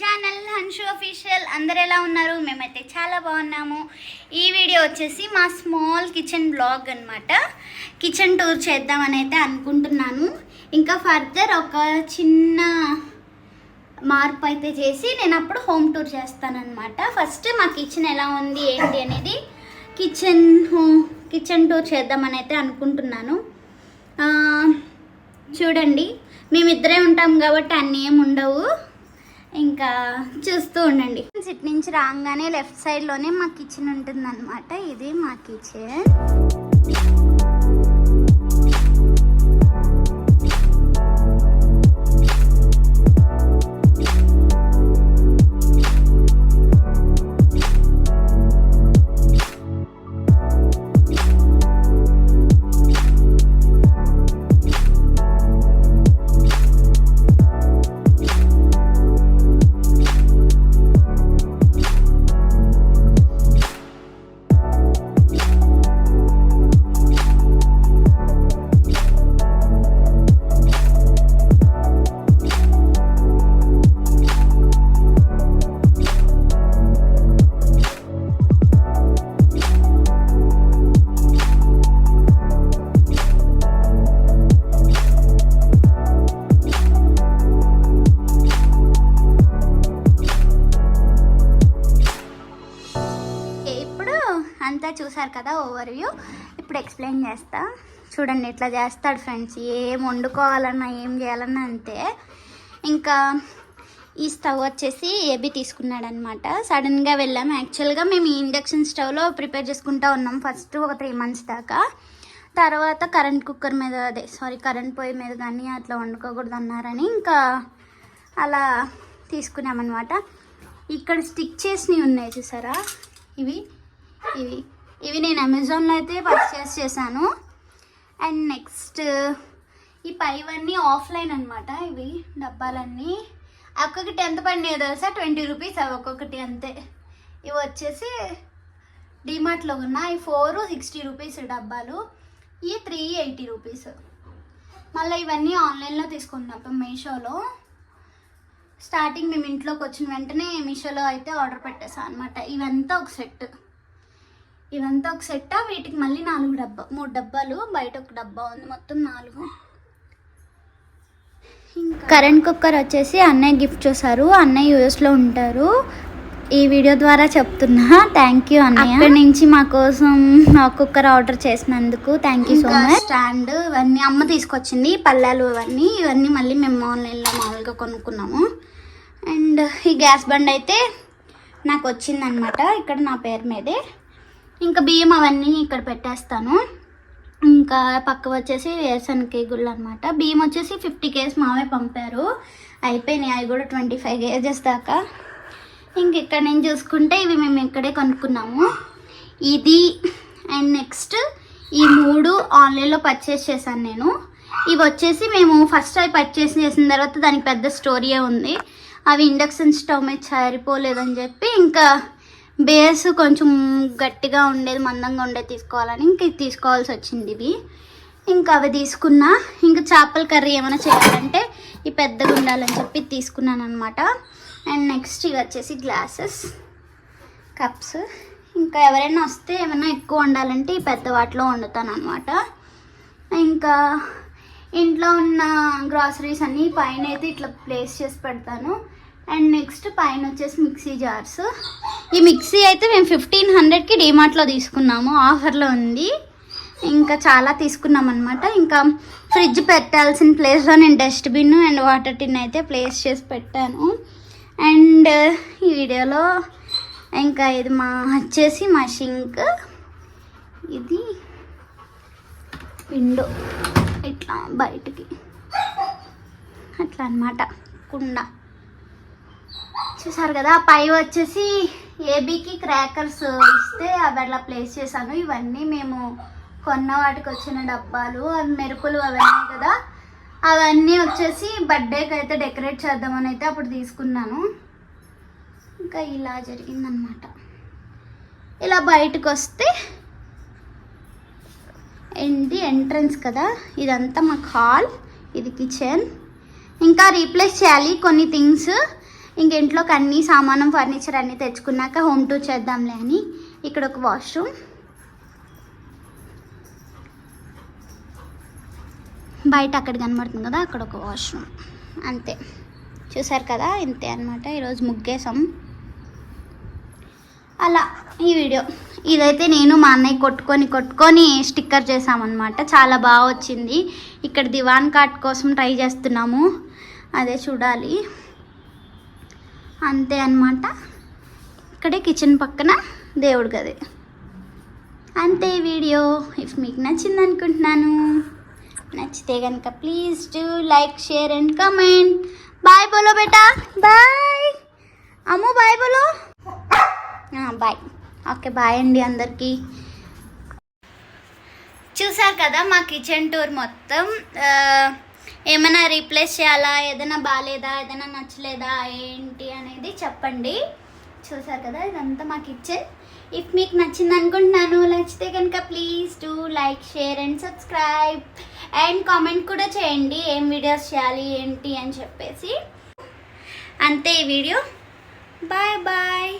Channel Hanshu official అందరు ఎలా ఉన్నారు? మేమైతే చాలా బాగున్నాము. ఈ వీడియో వచ్చేసి మా స్మాల్ కిచెన్ బ్లాగ్ అనమాట కిచెన్ టూర్ చేద్దామని అయితే అనుకుంటున్నాను. ఇంకా ఫర్దర్ ఒక చిన్న మార్పు అయితే చేసి నేను అప్పుడు హోమ్ టూర్ చేస్తానన్నమాట. ఫస్ట్ మా కిచెన్ ఎలా ఉంది ఏంటి అనేది కిచెన్ హోమ్ కిచెన్ టూర్ చేద్దామని అయితే అనుకుంటున్నాను. చూడండి. మేమిద్దరే ఉంటాం కాబట్టి అన్నీ ఏమి ఉండవు. ఇంకా చూస్తూ ఉండండి. ఇటు నుంచి రాగానే లెఫ్ట్ సైడ్లోనే మా కిచెన్ ఉంటుందన్నమాట. ఇది మా కిచెన్ అంతా చూసారు కదా ఓవర్వ్యూ ఇప్పుడు ఎక్స్ప్లెయిన్ చేస్తా. చూడండి ఇట్లా చేస్తాడు ఫ్రెండ్స్ ఏం వండుకోవాలన్నా ఏం చేయాలన్నా అంతే. ఇంకా ఈ స్టవ్ వచ్చేసి ఏబి తీసుకున్నాడు అనమాట సడన్గా వెళ్ళాము యాక్చువల్గా మేము ఈ ఇండక్షన్ స్టవ్లో ప్రిపేర్ చేసుకుంటా ఉన్నాం ఫస్ట్ ఒక త్రీ మంత్స్ దాకా. తర్వాత కరెంట్ కుక్కర్ మీద అదే సారీ కరెంట్ పొయ్యి మీద కానీ అట్లా వండుకోకూడదు అన్నారని ఇంకా అలా తీసుకున్నామన్నమాట. ఇక్కడ స్టిక్ చేసినవి ఉన్నాయి చూసారా? ఇవి ఇవి. ఇవి నేను అమెజాన్లో అయితే పర్చేస్ చేశాను. అండ్ నెక్స్ట్ ఈ పైవన్నీ ఆఫ్లైన్ అనమాట ఇవి డబ్బాలన్నీ. ఒక్కొక్కటి ఎంత పడినాయో తెలుసా? ట్వంటీ రూపీస్ అవి ఒక్కొక్కటి అంతే. ఇవి వచ్చేసి డిమార్ట్లో ఉన్న ఈ ఫోర్ సిక్స్టీ రూపీస్ డబ్బాలు ఈ త్రీ ఎయిటీ రూపీస్ మళ్ళీ ఇవన్నీ ఆన్లైన్లో తీసుకున్నాం మీషోలో. స్టార్టింగ్ మేము ఇంట్లోకి వచ్చిన వెంటనే మీషోలో అయితే ఆర్డర్ పెట్టేసాం అనమాట ఇవంతా ఒక సెట్ ఇవంతా ఒక సెట్ వీటికి మళ్ళీ నాలుగు డబ్బా మూడు డబ్బాలు? బయట ఒక డబ్బా ఉంది. మొత్తం నాలుగు. కరెంట్ కుక్కర్ వచ్చేసి అన్నయ్య గిఫ్ట్ చేశారు. అన్నయ్య యూఎస్లో ఉంటారు. ఈ వీడియో ద్వారా చెప్తున్నా. థ్యాంక్ యూ అన్నయ్య. అక్కడి నుంచి మా కోసం కుక్కర్ ఆర్డర్ చేసినందుకు thank you so much stand ఇవన్నీ అమ్మ తీసుకొచ్చింది. పళ్ళాలు ఇవన్నీ ఇవన్నీ మళ్ళీ మేము ఆన్లైన్లో మామూలుగా కొనుక్కున్నాము. అండ్ ఈ గ్యాస్ బండ్ అయితే నాకు వచ్చిందనమాట ఇక్కడ నా పేరు మీదే. ఇంకా బియ్యం అవన్నీ ఇక్కడ పెట్టేస్తాను. ఇంకా పక్క వచ్చేసి వేరుశనగ గుళ్ళు అనమాట బియ్యం వచ్చేసి ఫిఫ్టీ కేజీస్ మావే పంపారు. అయిపోయినాయి. అవి కూడా ట్వంటీ ఫైవ్ కేజెస్ దాకా. ఇంక ఇక్కడ నేను చూసుకుంటే ఇవి మేము ఇక్కడే కొనుక్కున్నాము. ఇది అండ్ నెక్స్ట్ ఈ మూడు ఆన్లైన్లో పర్చేస్ చేశాను నేను. ఇవి వచ్చేసి మేము ఫస్ట్ అవి పర్చేస్ చేసిన తర్వాత దానికి పెద్ద స్టోరీయే ఉంది. అవి ఇండక్షన్ స్టవ్ మీద సరిపోలేదని చెప్పి ఇంకా బేస్ కొంచెం గట్టిగా ఉండేది మందంగా ఉండేది తీసుకోవాలని ఇంక ఇది తీసుకోవాల్సి వచ్చింది ఇవి. ఇంకా అవి తీసుకున్నా ఇంకా చేపల కర్రీ ఏమైనా చేయాలంటే ఈ పెద్దగా ఉండాలని చెప్పి తీసుకున్నాను అనమాట అండ్ నెక్స్ట్ ఇవి వచ్చేసి గ్లాసెస్ కప్స్. ఇంకా ఎవరైనా వస్తే ఏమైనా ఎక్కువ వండాలంటే ఈ పెద్ద వాటిలో వండుతాను అనమాట ఇంకా ఇంట్లో ఉన్న గ్రాసరీస్ అన్నీ పైన అయితే ఇట్లా ప్లేస్ చేసి పెడతాను. అండ్ నెక్స్ట్ పైన వచ్చేసి మిక్సీ జార్స్. ఈ మిక్సీ అయితే మేము ఫిఫ్టీన్ హండ్రెడ్కి డిమార్ట్లో తీసుకున్నాము. ఆఫర్లో ఉంది. ఇంకా చాలా తీసుకున్నాం అనమాట ఇంకా ఫ్రిడ్జ్ పెట్టాల్సిన ప్లేస్లో నేను డస్ట్బిన్ అండ్ వాటర్ టిన్ అయితే ప్లేస్ చేసి పెట్టాను. అండ్ ఈ వీడియోలో ఇంకా ఇది మా వచ్చేసి మా షింక్ ఇది విండో ఇట్లా బయటికి. అట్లా అనమాట కుండ. చూసారు కదా పై వచ్చేసి ఏబీకి క్రాకర్స్ ఇస్తే అవి అట్లా ప్లేస్ చేశాను. ఇవన్నీ మేము కొన్న వాటికి వచ్చిన డబ్బాలు అవి మెరుపులు అవన్నీ కదా. అవన్నీ వచ్చేసి బర్త్డేకి అయితే డెకరేట్ చేద్దామని అయితే అప్పుడు తీసుకున్నాను. ఇంకా ఇలా జరిగిందనమాట ఇలా బయటకు వస్తే ఏంటి ఎంట్రన్స్ కదా ఇదంతా మాకు హాల్ ఇది కిచెన్. ఇంకా రీప్లేస్ చేయాలి కొన్ని థింగ్స్. ఇంక ఇంట్లోకి అన్ని సామానం ఫర్నిచర్ అన్నీ తెచ్చుకున్నాక హోమ్ టూర్ చేద్దాంలే అని ఇక్కడ ఒక వాష్రూమ్ బయట అక్కడ కనబడుతుంది కదా అక్కడ ఒక వాష్రూమ్ అంతే. చూసారు కదా ఇంతే అనమాట ఈరోజు ముగ్గేసాం అలా ఈ వీడియో. ఇదైతే నేను మా అన్నయ్య కొట్టుకొని కొట్టుకొని స్టిక్కర్ చేసామన్నమాట చాలా బాగా వచ్చింది. ఇక్కడ దివాన్ కార్ట్ కోసం ట్రై చేస్తున్నాము. అదే చూడాలి. అంతే అన్నమాట. ఇక్కడే కిచెన్ పక్కన దేవుడు గది. అంతే వీడియో. ఇఫ్ మీకు నచ్చింది అనుకుంటున్నాను. నచ్చితే కనుక please to like share and comment. Bye బోలో బేటా. బాయ్. అమ్ము బాయ్ బోలో. బాయ్. ఓకే బాయ్ అండి అందరికీ. చూసారు కదా మా కిచెన్ టూర్ మొత్తం. ఏమైనా రీప్లేస్ చేయాలా? ఏదైనా బాగాలేదా ఏదైనా నచ్చలేదా? ఏంటి అనేది చెప్పండి. చూసారు కదా? ఇదంతా మా కిచెన్ ఇఫ్ మీకు నచ్చింది అనుకుంటున్నాను నచ్చితే కనుక please do like share and subscribe and comment కూడా చేయండి ఏం వీడియోస్ చేయాలి ఏంటి అని చెప్పేసి. అంతే ఈ వీడియో బాయ్ బాయ్